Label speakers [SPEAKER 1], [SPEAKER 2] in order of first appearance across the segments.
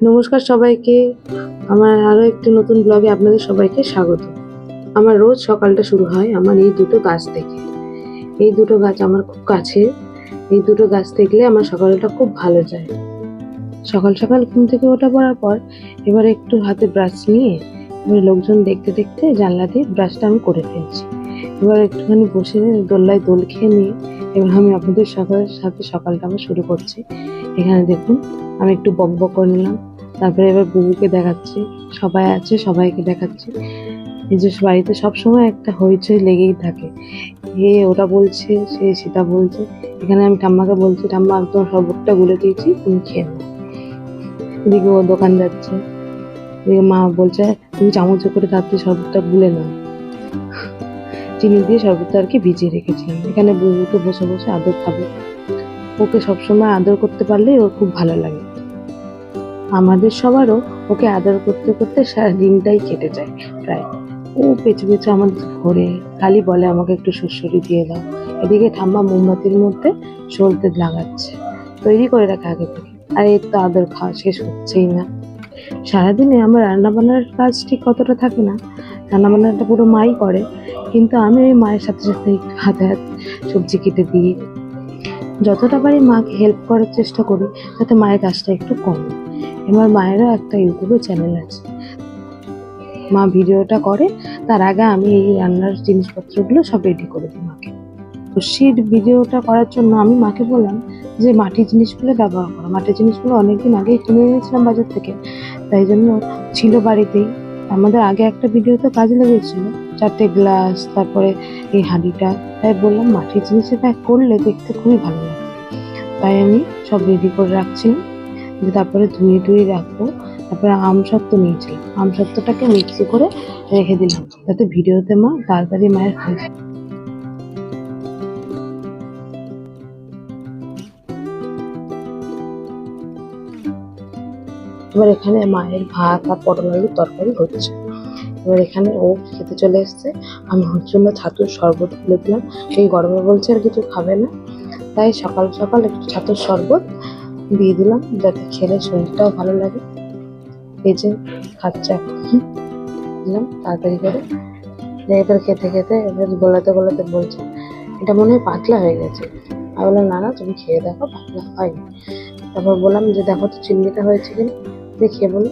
[SPEAKER 1] নমস্কার সবাইকে। আমার আরও একটি নতুন ব্লগে আপনাদের সবাইকে স্বাগত। আমার রোজ সকালটা শুরু হয় আমার এই দুটো গাছ থেকে। এই দুটো গাছ আমার খুব কাছে এই দুটো গাছ দেখলে আমার সকালটা খুব ভালো যায়। সকাল সকাল ঘুম থেকে ওঠা পড়ার পর এবার একটু হাতে ব্রাশ নিয়ে এবার লোকজন দেখতে দেখতে জানলা দিয়ে ব্রাশটা আমি করে ফেলছি। এবার একটুখানি বসে দোল্লায় দোল খেয়ে নিয়ে এবার আমি আপনাদের সকালের সাথে সকালটা আমার শুরু করছি। এখানে দেখুন, আমি একটু বক বক করে নিলাম। তারপরে এবার বুবুকে দেখাচ্ছি। সবাই আছে, সবাইকে দেখাচ্ছি। নিজের বাড়িতে সবসময় একটা হইচই লেগেই থাকে। এ ওটা বলছে, সে সেটা বলছে। এখানে আমি ঠাম্মাকে বলছি, ঠাম্মা তোমার শরবতটা গুলে দিয়েছি, তুমি খেয়ে নাও। এদিকে ও দোকান যাচ্ছে। এদিকে মা বলছে, তুমি চামচে করে তাড়াতাড়ি শরবতটা গুলে নাও। চিনি দিয়ে শরবতটা আর কি ভিজিয়ে রেখেছিলাম। এখানে বুবু তো বসে বসে আদর খাবে। ওকে সবসময় আদর করতে পারলেই ওর খুব ভালো লাগে। আমাদের সবারও ওকে আদর করতে করতে সারা দিনটাই কেটে যায় প্রায়। ও পেছু পেছু আমাদের ঘোরে, খালি বলে আমাকে একটু সুসরি দিয়ে দাও। এদিকে ঠাম্মা মোমবাতির মধ্যে সলতে লাগাচ্ছে, তৈরি করে রাখে আগে থেকে। আর, এর তো আদর খাওয়া শেষ হচ্ছেই না। সারাদিনে আমার রান্না বান্নার কাজ ঠিক কতটা থাকে না। রান্না বান্নাটা পুরো মাই করে। কিন্তু আমি ওই মায়ের সাথে সাথে হাতে হাত সবজি কেটে দিই যতটা পারি মাকে হেল্প করার চেষ্টা করি যাতে মায়ের কাজটা একটু কম। এবার মায়েরও একটা ইউটিউবে চ্যানেল আছে। মা ভিডিওটা করে, তার আগে আমি এই রান্নার জিনিসপত্রগুলো সব রেডি করে দিই মাকে। তো শীত ভিডিওটা করার জন্য আমি মাকে বললাম যে, মাটির জিনিসগুলো ব্যবহার করো। মাটির জিনিসগুলো অনেকদিন আগেই কিনে এনেছিলাম বাজার থেকে, তাই জন্য ছিল বাড়িতেই। আমাদের আগে একটা ভিডিওতে কাজে লেগেছিল। চারটে গ্লাস তারপরে এই হাঁড়িটা। তাই বললাম, মাটির জিনিসে তাই করলে দেখতে খুবই ভালো লাগে। তাই আমি সব রেডি করে রাখছিলাম যে তারপরে ধুয়ে ধুয়ে রাখব। তারপরে আম সত্ত্ব নিয়েছিলাম। আম সত্ত্বটাকে মিক্সি করে রেখে দিলাম। যাতে ভিডিওতে মা তাড়াতাড়ি মায়ের হয়ে এবার এখানে মায়ের ভাত আর পটল আলুর তরকারি হচ্ছে। এবার এখানে ও খেতে চলে এসছে। আমি ওর জন্য ছাতুর শরবত খুলে দিলাম। এই গরমে বলছে আর কিছু খাবে না। তাই সকাল সকাল একটু ছাতুর শরবত দিয়ে দিলাম যাতে খেলে শরীরটাও ভালো লাগে। এই যে খাচ্ছে দিলাম, তাড়াতাড়ি করে। এবার খেতে খেতে এবার গোলাতে গোলাতে বলছে, এটা মনে হয় পাতলা হয়ে গেছে। আমি বললাম, না না, তুমি খেয়ে দেখো, পাতলা হয়নি। তারপর বললাম যে, দেখো তো চিংড়িটা হয়েছে কিনা? দিয়ে খেয়ে বলো।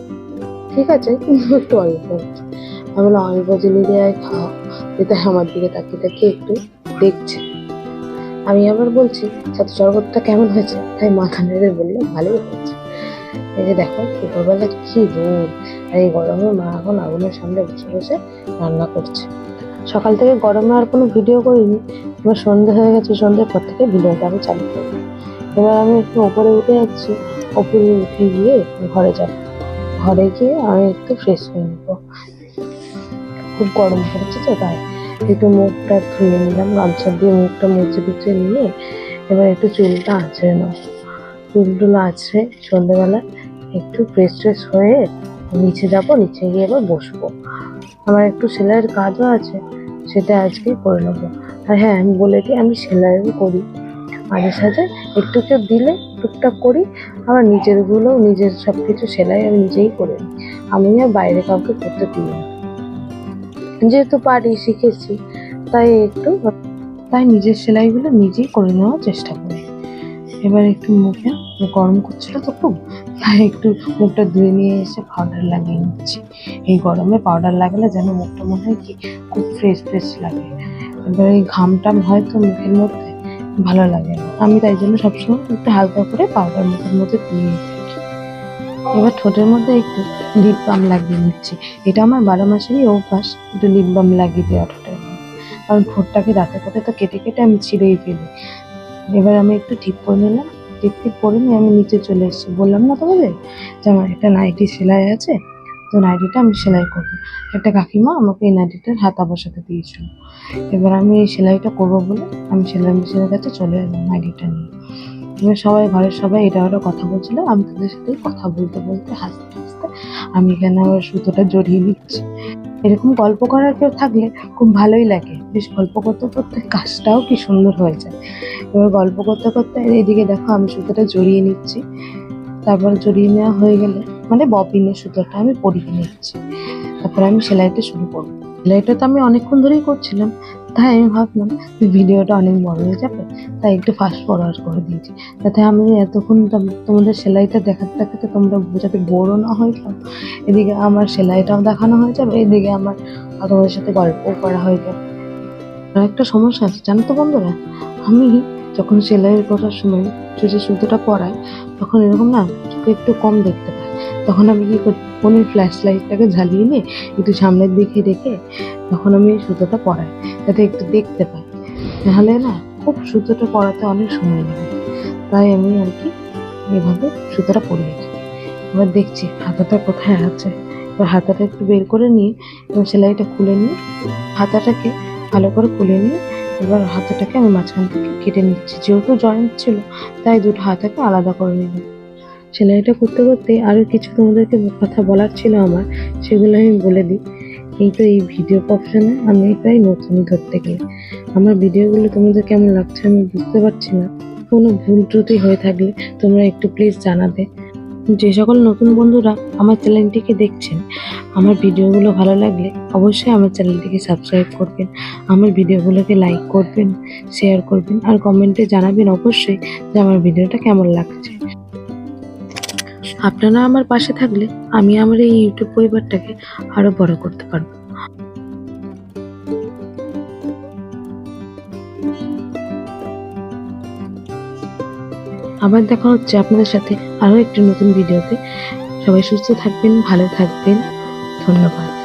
[SPEAKER 1] ঠিক আছে, কিন্তু একটু অল্প। আমি বললাম, অল্প চিনি দিয়ে খাও। যেটা আমার দিকে তাকিয়ে তাকিয়ে একটু দেখছে। আমি আবার বলছি, ছাত্র শরবতটা কেমন হয়েছে? তাই মাথা নেড়ে বলল ভালোই হয়েছে। এই যে দেখো, দুপুরবেলা কি রোদ। আর এই গরমে মা এখন আগুনের সামনে বসে বসে রান্না করছে। সকাল থেকে গরমে আর কোনো ভিডিও করিনি। এবার সন্ধে হয়ে গেছে, সন্ধ্যের পর থেকে ভিডিওটা আমি চালু করব। এবার আমি একটু ওপরে উঠে যাচ্ছি। ওপরে উঠে গিয়ে ঘরে যাব। ঘরে গিয়ে আমি একটু ফ্রেশ হয়ে নেব। খুব গরম পড়েছে তো, তাই একটু মুখটা ধুয়ে নিলাম, গামছা দিয়ে মুখটা মুছে টুচে নিয়ে এবার একটু চুলটা আঁচড়ে চুল টুল আঁচড়ে সন্ধ্যেবেলা একটু ফ্রেশ ফ্রেশ হয়ে নিচে যাব, নিচে গিয়ে এবার বসবো। আমার একটু সেলাইয়ের কাজও আছে, সেটা আজকেই করে নেব। আর হ্যাঁ আমি বলে দিই, আমি সেলাইও করি। মাঝে সাঝে একটু কেউ দিলে, টুকটাক করি, আবার নিজেরগুলো, নিজের সব কিছু সেলাই আমি নিজেই করে আমি আর বাইরে কাউকে করতে দিই না। যেহেতু পারি শিখেছি, তাই একটু, তাই নিজের সেলাইগুলো নিজেই করে নেওয়ার চেষ্টা করি। এবার একটু মুখে গরম করছিল তো খুব তাই একটু মুখটা ধুয়ে নিয়ে এসে পাউডার লাগিয়ে নিচ্ছি। এই গরমে পাউডার লাগালে যেন মুখটা মনে হয় কি খুব ফ্রেশ ফ্রেশ লাগে। এবার এই ঘাম টাম হয় তো মুখের মধ্যে ভালো লাগে না। আমি তাই জন্য সবসময় একটু হালকা করে পাউডার মুখের মধ্যে দিয়ে থাকি এবার ঠোঁটের মধ্যে একটু লিপ বাম লাগিয়ে নিচ্ছি। এটা আমার বারো মাসেরই অভ্যাস, একটু লিপ বাম লাগিয়ে দেওয়া ঠোঁটের কারণ ঠোঁটটাকে দাঁতে করে তো কেটে কেটে আমি ছিঁড়েই ফেলি। এবার আমি একটু ঠিক করে নিলাম। ঠিক ঠিক করে নিয়ে আমি নিচে চলে এসেছি। বললাম না তোমাদের যে আমার একটা নাইটি সেলাই আছে? তো নাইটিটা আমি সেলাই করব। একটা কাকিমা আমাকে এই নাইটিটার হাতা বসাতে দিয়েছিল। এবার আমি এই সেলাইটা করব বলে আমি সেলাই মেশিনের কাছে চলে এলাম নাইটিটা নিয়ে। এবার সবাই, ঘরের সবাই এটা ওটা কথা বলছিল, আমি তাদের সাথে কথা বলতে বলতে, হাসতে হাসতে আমি এখানে আবার সুতোটা জড়িয়ে নিচ্ছি। এরকম গল্প করার কেউ থাকলে খুব ভালোই লাগে। বেশ গল্প করতে করতে কাজটাও কি সুন্দর হয়ে যায়। এবার গল্প করতে করতে এদিকে দেখো আমি সুতোটা জড়িয়ে নিচ্ছি। তারপর জড়িয়ে নেওয়া হয়ে গেলে মানে ববিনের সুতোটা আমি পরিয়ে নিচ্ছি। তারপরে আমি সেলাইটা শুরু করব। সেলাইটা তো আমি অনেকক্ষণ ধরেই করছিলাম, তাই আমি ভাবলাম যে ভিডিওটা অনেক বড় হয়ে যাবে, তাই একটু ফাস্ট ফরওয়ার্ড করে দিয়েছি। যাতে আমি এতক্ষণ তোমাদের সেলাইটা দেখাতে দেখাতে তোমরা যাতে বোরও না হয়ে যাও। এদিকে আমার সেলাইটাও দেখানো হয়ে যাবে, এদিকে আমার তোমাদের সাথে গল্পও করা হয়ে যাবে। একটা সমস্যা আছে, জানো তো বন্ধুরা? আমি যখন সেলাইয়ের করার সময় যদি সুতোটা পরাই, তখন এরকম না চোখে একটু কম দেখতে পাই। তখন আমি কি করি? ফোনের ফ্ল্যাশ লাইটটাকে ঝালিয়ে নিয়ে একটু সামনের দিকে রেখে তখন আমি সুতোটা পরাই, যাতে একটু দেখতে পাই। নাহলে না, খুব সুতোটা পরাতে অনেক সময় লাগে। তাই আমি আর কি এভাবে সুতোটা পরিয়েছি এবার দেখছি হাতাটা কোথায় আছে। এবার হাতাটা একটু বের করে নিয়ে এবার সেলাইটা খুলে নিয়ে হাতাটাকে ভালো করে খুলে নিয়ে এবার হাতাটাকে আমি মাঝখান থেকে কেটে নিচ্ছি। যেহেতু জয়েন্ট ছিল, তাই দুটো হাতাকে আলাদা করে নিলাম। সেলাইটা করতে করতে আরও কিছু তোমাদেরকে কথা বলার ছিল আমার, সেগুলো আমি বলে দিই। এই তো এই ভিডিও অপশনে আমি প্রায় নতুন ধরতে গিয়ে। আমার ভিডিওগুলো তোমাদের কেমন লাগছে আমি বুঝতে পারছি না। কোনো ভুল ত্রুটি হয়ে থাকলে তোমরা একটু প্লিজ জানাবে। যে সকল নতুন বন্ধুরা আমার চ্যানেলটিকে দেখছেন, আমার ভিডিওগুলো ভালো লাগলে অবশ্যই আমার চ্যানেলটিকে সাবস্ক্রাইব করবেন, আমার ভিডিওগুলোকে লাইক করবেন শেয়ার করবেন, আর কমেন্টে জানাবেন অবশ্যই যে আমার ভিডিওটা কেমন লাগছে। আপনারা আমার পাশে থাকলে আমি আমার এই ইউটিউব পরিবারটাকে আরও বড় করতে পারব। আবার দেখা হচ্ছে আপনাদের সাথে আরও একটি নতুন ভিডিওতে। সবাই সুস্থ থাকবেন, ভালো থাকবেন। ধন্যবাদ।